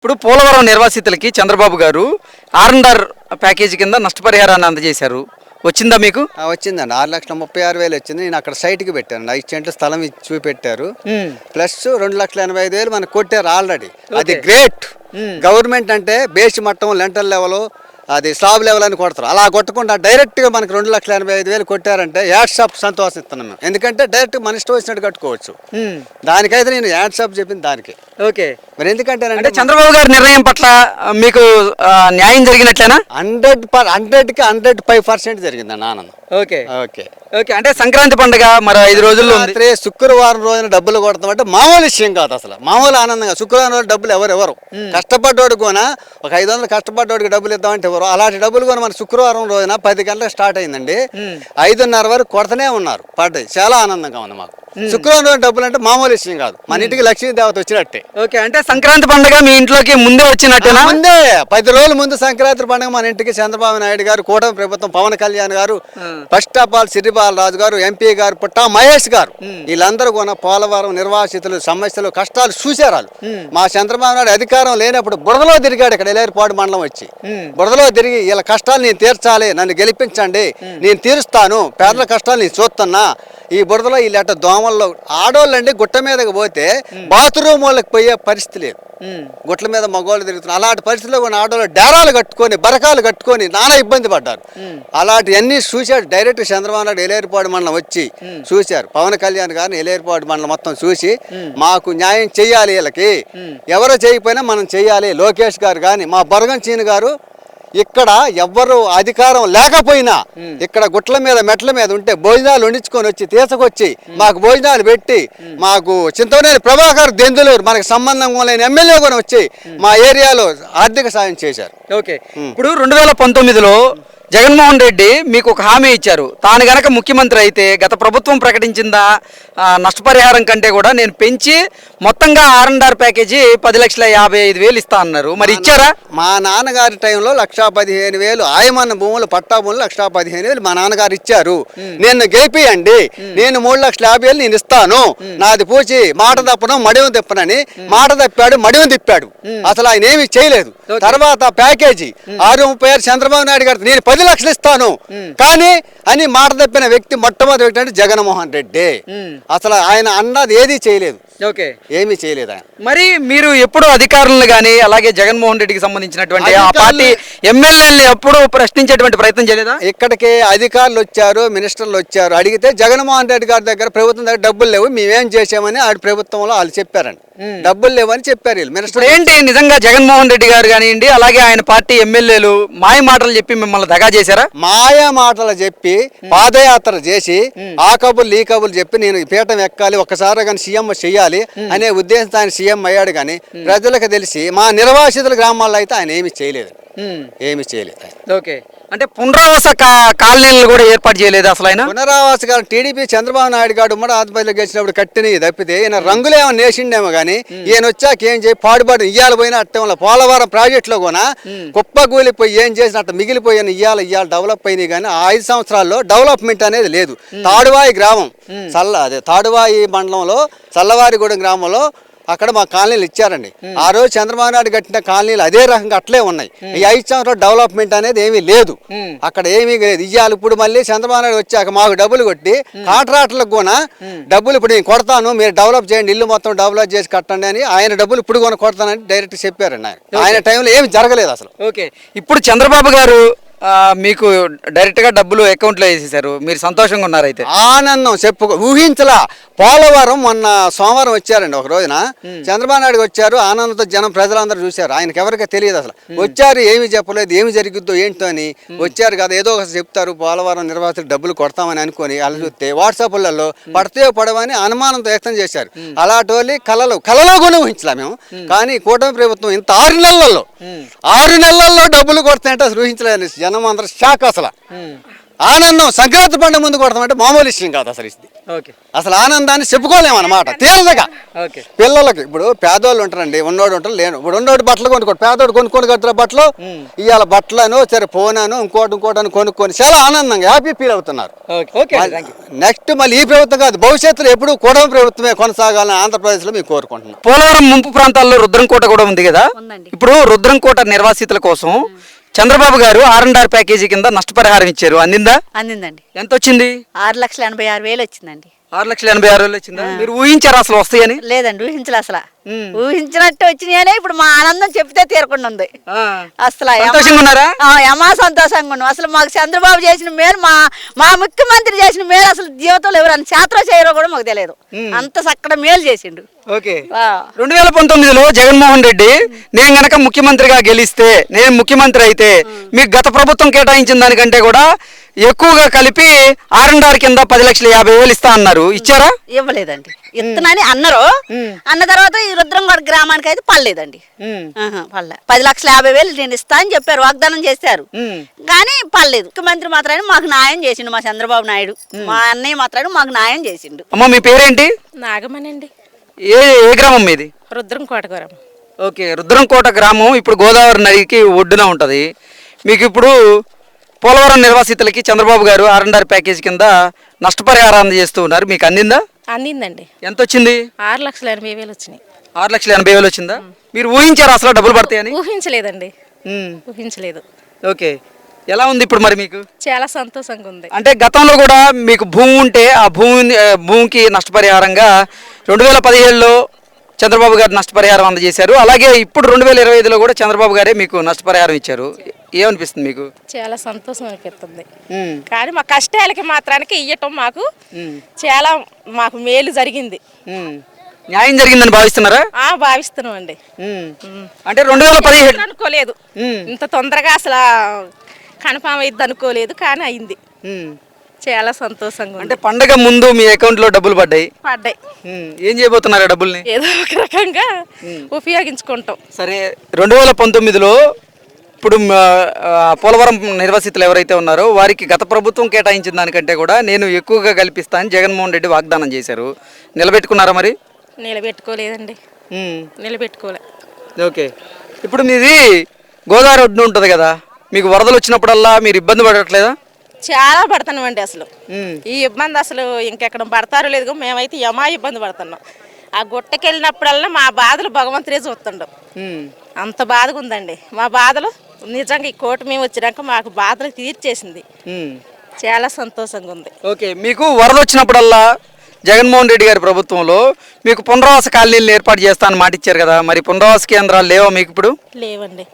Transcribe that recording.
ఇప్పుడు పోలవరం నిర్వాసితులకి చంద్రబాబు గారు are and are package కింద నష్టపరిహారాన్ని అందజేశారు. వచ్చిందా మీకు? ఆ, వచ్చిందండి. ఆరు లక్షల ముప్పై ఆరు వేలు వచ్చింది. నేను అక్కడ సైట్కి పెట్టాను. ఐదు సెంట్లు స్థలం ఇచ్చి చూపెట్టారు. ప్లస్ రెండు లక్షల ఎనభై ఐదు వేలు మనకు కొట్టారు ఆల్రెడీ. అది గ్రేట్. గవర్నమెంట్ అంటే బేసి మట్టం లెంటల్ లెవెల్ అది స్లాబ్ లెవెల్ అని కొడతారు. అలా కొట్టకుండా డైరెక్ట్గా మనకు రెండు లక్షల ఎనభై ఐదు వేలు కొట్టారంటే యాడ్ షాప్ సంతోషిస్తున్నాం మేము ఎందుకంటే డైరెక్ట్ మన ఇష్టం వచ్చినట్టు కట్టుకోవచ్చు. దానికైతే నేను యాడ్ షాప్ చెప్పింది దానికి. ఓకే. మరి ఎందుకంటే అంటే చంద్రబాబు గారి నిర్ణయం పట్ల మీకు న్యాయం జరిగినట్లేనా? హండ్రెడ్ హండ్రెడ్కి హండ్రెడ్ ఫైవ్ పర్సెంట్ జరిగిందండి ఆనందం. ఓకే. ఓకే. ఓకే అంటే సంక్రాంతి పండుగ మరి ఐదు రోజుల్లో రాత్రి శుక్రవారం రోజున డబ్బులు కొడతాం అంటే మామూలు విషయం కాదు అసలు. మామూలు ఆనందంగా శుక్రవారం రోజు డబ్బులు ఎవరు ఎవరు కష్టపడ్డోడు కొన ఒక ఐదు వందలు కష్టపడ్డోడికి డబ్బులు ఇద్దామంటే ఎవరు? అలాంటి డబ్బులు కొని మన శుక్రవారం రోజున పది గంటలకు స్టార్ట్ అయిందండి. ఐదున్నర వరకు కొడతనే ఉన్నారు. పడ్డాయి. చాలా ఆనందంగా ఉంది మాకు. శుక్రవారం రోజు డబ్బులు అంటే మామూలు విషయం కాదు. మన ఇంటికి లక్ష్మీ దేవత వచ్చినట్టే. ఓకే అంటే సంక్రాంతి పండుగ మీ ఇంట్లోకి ముందే వచ్చినట్టేనా? ముందే. పది రోజుల ముందు సంక్రాంతి పండుగ మన ఇంటికి చంద్రబాబు నాయుడు గారు కూటమి ప్రభుత్వం పవన్ కళ్యాణ్ గారు first of all Siribala Raju గారు ఎంపీ గారు పుట్టా మహేష్ గారు. వీళ్ళందరూ కూడా పోలవరం నిర్వాసితులు సమస్యలు కష్టాలు చూశారు వాళ్ళు. మా చంద్రబాబు నాయుడు అధికారం లేనప్పుడు బురదలో తిరిగాడు ఇక్కడ ఎలేరుపాడు మండలం వచ్చి. బురదలో తిరిగి వీళ్ళ కష్టాలు నేను తీర్చాలి నన్ను గెలిపించండి నేను తీరుస్తాను పేదల కష్టాలు నేను చూస్తున్నా. ఈ బురదలో వీళ్ళు దోమల్లో ఆడోళ్ళండి గుట్ట మీదకి పోతే బాత్రూమ్ వాళ్ళకి పోయే పరిస్థితి లేదు. గుట్ల మీద మగవాళ్ళు తిరుగుతున్నారు. అలాంటి పరిస్థితుల్లో కొన్ని ఆడవాళ్ళు డేరాలు కట్టుకొని బరకాలు కట్టుకొని నానా ఇబ్బంది పడ్డారు. అలాంటి అన్ని చూశాడు డైరెక్ట్ చంద్రబాబు నాయుడు ఎలేరుపాడు మండలం వచ్చి చూశారు. పవన్ కళ్యాణ్ గారిని ఎలేరుపాడు మండలం మొత్తం చూసి మాకు న్యాయం చెయ్యాలి వీళ్ళకి. ఎవరో చేయకపోయినా మనం చెయ్యాలి. లోకేష్ గారు కానీ మా బొరగం చీని గారు ఇక్కడ ఎవ్వరు అధికారం లేకపోయినా ఇక్కడ గుట్ల మీద మెట్ల మీద ఉంటే భోజనాలు వండించుకొని వచ్చి తీసుకొచ్చి మాకు భోజనాలు పెట్టి మాకు చింతవనేని ప్రభాకర్ దెందులూరు మనకు సంబంధం లేని ఎమ్మెల్యే కూడా వచ్చి మా ఏరియాలో ఆర్థిక సాయం చేశారు. ఓకే. ఇప్పుడు రెండు వేల పంతొమ్మిదిలో జగన్మోహన్ రెడ్డి మీకు ఒక హామీ ఇచ్చారు. తాను గనక ముఖ్యమంత్రి అయితే గత ప్రభుత్వం ప్రకటించిందా నష్టపరిహారం కంటే కూడా నేను పెంచి మొత్తంగా ఆర్ అండ్ ఆర్ ప్యాకేజీ పది లక్షల యాభై ఐదు వేలు ఇస్తా అన్నారు. మరి ఇచ్చారా? మా నాన్నగారి టైంలో లక్షా పదిహేను వేలు ఆయమన్న భూములు పట్టా భూములు లక్షా పదిహేను వేలు మా నాన్నగారు ఇచ్చారు. నేను గెలిపియండి. నేను మూడు లక్షల యాభై వేలు నేను ఇస్తాను. నాది పూచి మాట తప్పను మడివం తిప్పనని మాట తప్పాడు మడివం తిప్పాడు. అసలు ఆయన ఏమి చేయలేదు. తర్వాత ప్యాకేజీ. ఆరు ముప్పై ఆరు చంద్రబాబు నాయుడు గారు నేను పది లక్షలు ఇస్తాను. కానీ అని మాట తప్పిన వ్యక్తి మొట్టమొదటి వ్యక్తి అంటే జగన్మోహన్ రెడ్డి. అసలు ఆయన అన్నది ఏదీ చేయలేదు. ఓకే. ఏమీ చేయలేదు? ఆయన మరి మీరు ఎప్పుడు అధికారులను కానీ అలాగే జగన్మోహన్ రెడ్డికి సంబంధించినటువంటి ఆ పార్టీ ఎమ్మెల్యేలని ఎప్పుడు ప్రశ్నించేటువంటి ప్రయత్నం చేయలేదా? ఇక్కడికి అధికారులు వచ్చారు మినిస్టర్లు వచ్చారు. అడిగితే జగన్మోహన్ రెడ్డి గారి దగ్గర ప్రభుత్వం దగ్గర డబ్బులు లేవు మేమేం చేసామని ఆడి ప్రభుత్వంలో వాళ్ళు చెప్పారండి. డబ్బులు లేవని చెప్పారు వీళ్ళు. మినిస్టర్ ఏంటి నిజంగా జగన్మోహన్ రెడ్డి గారు కానివ్వండి అలాగే ఆయన పార్టీ ఎమ్మెల్యేలు మాయ మాటలు చెప్పి మిమ్మల్ని దగా చేశారా? మాయా మాటలు చెప్పి పాదయాత్ర చేసి ఆ కబుర్లు ఈ కబుర్లు చెప్పి నేను పీఠం ఎక్కాలి ఒక్కసారి కానీ సీఎం చెయ్యాలి అనే ఉద్దేశంతో ఆయన సీఎం అయ్యాడు కానీ ప్రజలకు తెలిసి మా నిర్వాసితుల గ్రామాల్లో అయితే ఆయన ఏమీ చేయలేదు. ఏమీ చేయలేదు. ఓకే. అంటే పునరావాస కాలనీలు కూడా ఏర్పాటు చేయలేదు అసలు ఆయన? పునరావాస గారు టీడీపీ చంద్రబాబు నాయుడు గారు ఉమ్మడి ఆదిపల్లిలో గెలిచినప్పుడు కట్టినవి తప్పితే ఈయన రంగులేమో నేసిండేమో కానీ ఈయన వచ్చాక ఏం చేయి పాడుబాటు ఇయ్యాలి పోయిన అట్టంలో పోలవరం ప్రాజెక్టులో కూడా కుప్పగూలిపోయి ఏం చేసినట్టు మిగిలిపోయిన ఇయ్యాలి ఇయ్యాలి డెవలప్ అయినాయి కానీ ఆ ఐదు సంవత్సరాల్లో డెవలప్మెంట్ అనేది లేదు. తాడువాయి గ్రామం. చల్ల అదే తాడువాయి మండలంలో చల్లవారిగూడెం గ్రామంలో అక్కడ మా కాలనీలు ఇచ్చారండి. ఆ రోజు చంద్రబాబు నాయుడు కట్టిన కాలనీలు అదే రకంగా అట్లే ఉన్నాయి. ఈ ఐదు సంవత్సరాలు డెవలప్మెంట్ అనేది ఏమీ లేదు. అక్కడ ఏమీ లేదు. ఇయ్యాలి ఇప్పుడు మళ్ళీ చంద్రబాబు నాయుడు వచ్చాక మాకు డబ్బులు కొట్టి కాంట్రాక్టులకు కూడా డబ్బులు ఇప్పుడు నేను కొడతాను మీరు డెవలప్ చేయండి ఇల్లు మొత్తం డెవలప్ చేసి కట్టండి అని ఆయన డబ్బులు ఇప్పుడు కూడా కొడతానని డైరెక్ట్ చెప్పారండి ఆయన. ఆయన టైంలో ఏమి జరగలేదు అసలు. ఓకే. ఇప్పుడు చంద్రబాబు గారు మీకు డైరెక్ట్గా డబ్బులు అకౌంట్లో వేసేసారు మీరు సంతోషంగా ఉన్నారు అయితే ఆనందం చెప్పుకో ఊహించలా. పోలవరం మొన్న సోమవారం వచ్చారండి ఒక రోజున. చంద్రబాబు నాయుడు వచ్చారు ఆనందంతో జనం ప్రజలందరూ చూశారు. ఆయనకి ఎవరికి తెలియదు అసలు. వచ్చారు ఏమి చెప్పలేదు ఏమి జరిగిద్దో ఏంటో అని వచ్చారు కదా ఏదో ఒకటి చెప్తారు పోలవరం నిర్వాసితులు డబ్బులు కొడతామని అనుకొని వాళ్ళు చూస్తే వాట్సాప్లలో పడితే పడవని అనుమానంతో వ్యక్తం చేశారు. అలాంటి వాళ్ళు కళలు కళలో కూడా ఊహించలే మేము. కానీ కూటమి ప్రభుత్వం ఇంత ఆరు నెలల్లో ఆరు నెలల్లో డబ్బులు కొడతాయంటే అసలు ఊహించలేదు జనం అందరూ షాక్ అసలు. ఆనందం సంక్రాంతి పండుగ ముందు కొడతామంటే మామూలు విషయం కాదు అసలు ఇది. ఓకే. అసలు ఆనందాన్ని చెప్పుకోలేము అనమాట తీరదగా ఓకే. పిల్లలకి ఇప్పుడు పేదోళ్ళు ఉంటారండి ఉన్నోడు ఉంటారు లేను. ఇప్పుడు ఉన్నోడు బట్టలు కొనుక్కోడు పేదోడు కొనుక్కొని కట్టున్న బట్టలు ఇవాళ బట్టలను సరే ఫోనాను ఇంకోటి ఇంకోటి అని కొనుక్కొని చాలా ఆనందంగా హ్యాపీ ఫీల్ అవుతున్నారు. నెక్స్ట్ మళ్ళీ ఈ ప్రభుత్వం కాదు భవిష్యత్తులో ఎప్పుడు కూటమి ప్రభుత్వమే కొనసాగాలని ఆంధ్రప్రదేశ్లో మేము కోరుకుంటున్నాం. పోలవరం ముంపు ప్రాంతాల్లో రుద్రంకోట కూడా ఉంది కదా? ఉందండి. ఇప్పుడు రుద్రంకోట నిర్వాసితుల కోసం చంద్రబాబు గారు ఆర్ అండ్ ఆర్ ప్యాకేజీ కింద నష్టపరిహారం ఇచ్చారు. అందిందా? అందిందండి. ఎంత వచ్చింది ఆరు లక్షల ఎనభై ఆరు వేలు వచ్చిందండి ఆరు లక్షల ఎనభై ఆరు వేలు వచ్చిందా? మీరు ఊహించారు అసలు వస్తాయని? లేదండి ఊహించలే అసలు. ఊహించినట్టు వచ్చినాయనే ఇప్పుడు మా ఆనందం చెప్తే తీరకుండా ఉంది. అసలు యమ- సంతోషంగా ఉన్నాం. అసలు మాకు చంద్రబాబు చేసిన మేలు మా మా ముఖ్యమంత్రి చేసిన మేలు అసలు జీవితంలో ఎవరైనా శాస్త్ర చేయరో కూడా మాకు తెలియదు. అంత చక్కడ మేలు చేసిండు. ఓకే. రెండు వేల పంతొమ్మిదిలో జగన్మోహన్ రెడ్డి నేను గనక ముఖ్యమంత్రిగా గెలిస్తే నేను ముఖ్యమంత్రి అయితే మీకు గత ప్రభుత్వం కేటాయించిన దానికంటే కూడా ఎక్కువగా కలిపి ఆర్ అండ్ ఆర్ కింద పది లక్షల యాభై వేలు ఇస్తా అన్నారు. ఇచ్చారా? ఇవ్వలేదండి. ఇత్తనని అన్నారు. అన్న తర్వాత ఈ రుద్రంగోడ గ్రామానికి అయితే పడలేదండి ఆహా, పడలే. పది లక్షల యాభై వేలు నేను ఇస్తా అని చెప్పారు వాగ్దానం చేశారు. కానీ పడలేదు. ముఖ్యమంత్రి మాత్రమే మాకు న్యాయం చేసిండు మా చంద్రబాబు నాయుడు. మా అన్నయ్య మాత్రమే మాకు న్యాయం చేసిండు. అమ్మ మీ పేరేంటి? నాగమనండి. ఏ ఏ గ్రామం మీది? రుద్రం కోటగరం ఓకే రుద్రంకోట గ్రామం. ఇప్పుడు గోదావరి నదికి ఒడ్డున ఉంటుంది. మీకు ఇప్పుడు పోలవరం నిర్వాసితులకి చంద్రబాబు గారు ఆర్ ప్యాకేజ్ కింద నష్టపరిహారం అందజేస్తూ ఉన్నారు. మీకు అందిందా? అందిందండి. ఎంత వచ్చింది ఆరు లక్షల ఎనభై వేలు వచ్చినాయి. ఆరు లక్షల ఎనభై వేలు వచ్చిందా? మీరు ఊహించారు అసలు డబ్బులు పడతాయని? ఊహించలేదండి. ఊహించలేదు. ఓకే. ఎలా ఉంది ఇప్పుడు మరి మీకు? చాలా సంతోషంగా ఉంది. అంటే గతంలో కూడా మీకు భూమి ఉంటే ఆ భూమి భూమికి నష్టపరిహారంగా రెండు వేల పదిహేడులో చంద్రబాబు గారు నష్టపరిహారం అందజేశారు. అలాగే ఇప్పుడు రెండు వేల ఇరవై ఐదులో కూడా చంద్రబాబు గారే మీకు నష్టపరిహారం ఇచ్చారు. ఏమనిపిస్తుంది మీకు? చాలా సంతోషం అనిపిస్తుంది. కానీ మా కష్టాలకి మాత్రానికి ఇయ్యటం మాకు చాలా మాకు మేలు జరిగింది. న్యాయం జరిగిందని భావిస్తున్నారా? ఆ భావిస్తున్నాం అండి. అంటే రెండు వేల పదిహేడు అనుకోలేదు. ఇంత తొందరగా అసలు కన్ఫామ్ అయింది అనుకోలేదు కానీ అయింది. చాలా సంతోషంగా అంటే పండగ ముందు మీ అకౌంట్లో డబ్బులు పడ్డాయి? పడ్డాయి. ఏం చేయబోతున్నారు డబ్బుల్ని? ఏదో ఒక రకంగా ఉపయోగించుకుంటాం. సరే రెండు వేల పంతొమ్మిదిలో ఇప్పుడు పోలవరం నిర్వాసితులు ఎవరైతే ఉన్నారో వారికి గత ప్రభుత్వం కేటాయించిన దానికంటే కూడా నేను ఎక్కువగా కల్పిస్తానని జగన్మోహన్ రెడ్డి వాగ్దానం చేశారు. నిలబెట్టుకున్నారా మరి? నిలబెట్టుకోలేదండి. నిలబెట్టుకోలే. ఓకే. ఇప్పుడు మీది గోదావరి ఒడ్డున ఉంటుంది కదా మీకు వరదలు వచ్చినప్పుడల్లా మీరు ఇబ్బంది పడట్లేదా? చాలా పడుతున్నామండి అసలు. ఈ ఇబ్బంది అసలు ఇంకెక్కడ పడతారో లేదు మేమైతే యమా ఇబ్బంది పడుతున్నాం. ఆ గుట్టకెళ్ళినప్పుడల్లా మా బాధలు భగవంతుడే చూస్తుండం. ఉమ్, అంత బాధగా ఉందండి మా బాధలు నిజంగా ఈ కోటి మేము వచ్చినాక మాకు బాధలు తీర్చేసింది. చాలా సంతోషంగా ఉంది ఓకే మీకు వరద వచ్చినప్పుడల్లా జగన్మోహన్ రెడ్డి గారి ప్రభుత్వంలో మీకు పునరావాస కాలనీలు ఏర్పాటు చేస్తానని మాట ఇచ్చారు కదా మరి పునరావాస కేంద్రాలు లేవా మీకు ఇప్పుడు? లేవండి.